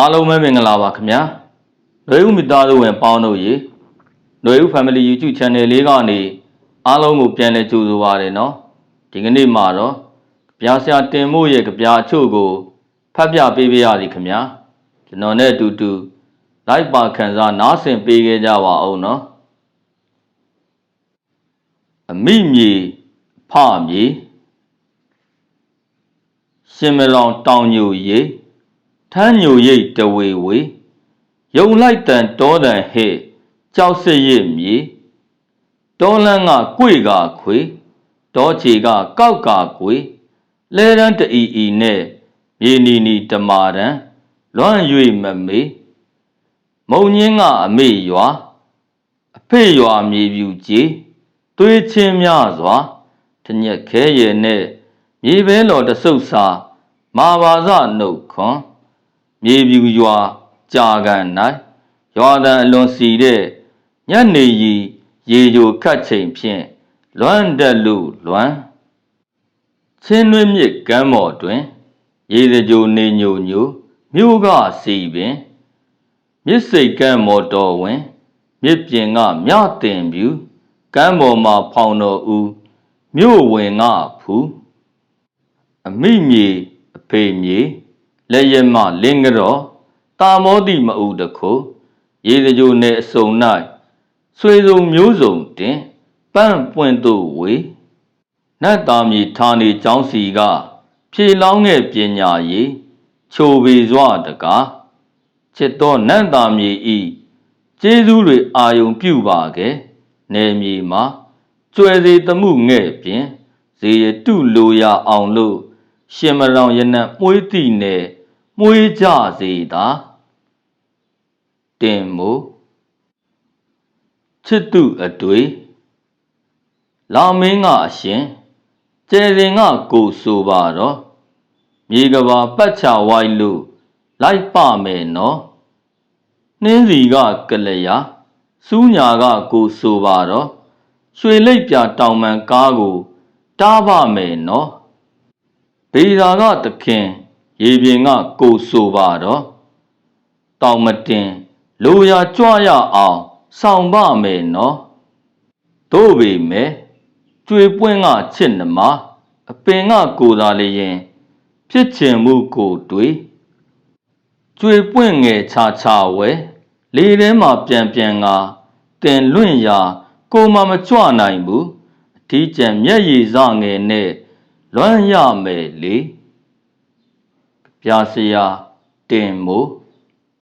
အားလုံးပဲမင်္ဂလာပါခင်ဗျာလွေဦးမိသားစုဝင်ပေါင်းတို့ရေလွေဦး Family YouTube Channel လေးကနေအားလုံးကိုပြန်လည်ကြိုဆိုပါရနော်ဒီကနေ့မှာတော့ကြပြားဆရာတင်မို့ရဲ့ကြပြားအချို့ကိုဖတ်ပြပေးပါရစီခင်ဗျာကျွန်တော်နဲ့အတူတူ live ပါခန်းစားနားဆင်ပေးခဲ့ကြပါအောင်နော်အမိမြေဖမြေရှင်မလောင်တောင်ညိုရေ ထမ်းညိုရိပ်တဝေဝေယုံလိုက်တန်တောတန်ဟဲ့ကြောက်စစ်ရစ်မြေတောလန်းကကွေကခွေတောချေကကောက်ကကွေလဲရန်တအီအီနဲ့မြေနီနီတမာရန်လွမ်း၍မမေမုံညင်းကအမေရွာအဖေရွာမြေပြူကြီးသွေးချင်းများစွာတညက်ခဲရဲ့နဲ့မြေဘဲတော်တဆုပ်စာမာပါဇနှုတ်ခွန် မြေပြူရွာကြာကန်၌ရွာတန်အလွန်စီတဲ့ညနေရီရေကြိုခတ်ချိန်ဖြင့်လွမ်းတက်လူလွမ်းချင်းနှွေးမြစ်ကမ်းမော်တွင် ရေစကြိုနေညိုညိုမြို့ကစီပင်မြစ်စိတ်ကမ်းမော်တော်ဝင်မြစ်ပြင်ကမြတင်ပြူကမ်းပေါ်မှာဖောင်တော်ဦးမြို့ဝင်ကဖူးအမိမြေအဖေမြေ လက်ရမလင်းကြောတာမောတိမအူတခုရေစကြိုနယ်အစုံ၌ဆွေစုံမျိုးစုံတင်ပန့်ပွင့်တို့ဝေနတ်သားမြေဌာနေကျောင်းစီက ဖြေလောင်းတဲ့ပညာရေးချိုပေစွာတကားချစ်တော်နတ်သားမြေဤကျေးဇူးတွေအာယုံပြုပါကဲနေမြေမှာကျွယ်စေသမှုငဲ့ပြင်ဇေယတုလိုရအောင်လို့ရှင်မလောင်ရနံ့မွေးတိနဲ့ မွေးကြစေတာတင်မို့ချစ်သူအတွေ့လာမင်းကအရှင်ကျယ်ရင်ကကိုဆိုပါတော့မြေကဘာပတ်ချဝိုင်းလို့လိုက်ပမယ်နော်နှင်းစီကကလျာစူးညာကကိုဆိုပါတော့ရွှေလိပ်ပြတောင်မှန်ကားကိုတားပါမယ်နော်ဗေဒာကတခင် ရေပြင်ကကိုဆိုပါတော့တောင်မတင်လိုရာကြွရအောင်ဆောင်ပါမယ်နော်တို့ပေမဲ့ကျွေပွင့်ကချစ်နမအပင်ကကိုသာလျင် ဖြစ်ချင်မှုကိုတွေးကျွေပွင့်ငယ်ချာချာဝဲလေထဲမှာပြန်ပြန်ကတင်လွင့်ရာကိုမမကြွနိုင်ဘူးအထီးကျန်မျက်ရည်စငယ်နဲ့လွမ်းရမယ်လေ ပြာစရာတင်မို့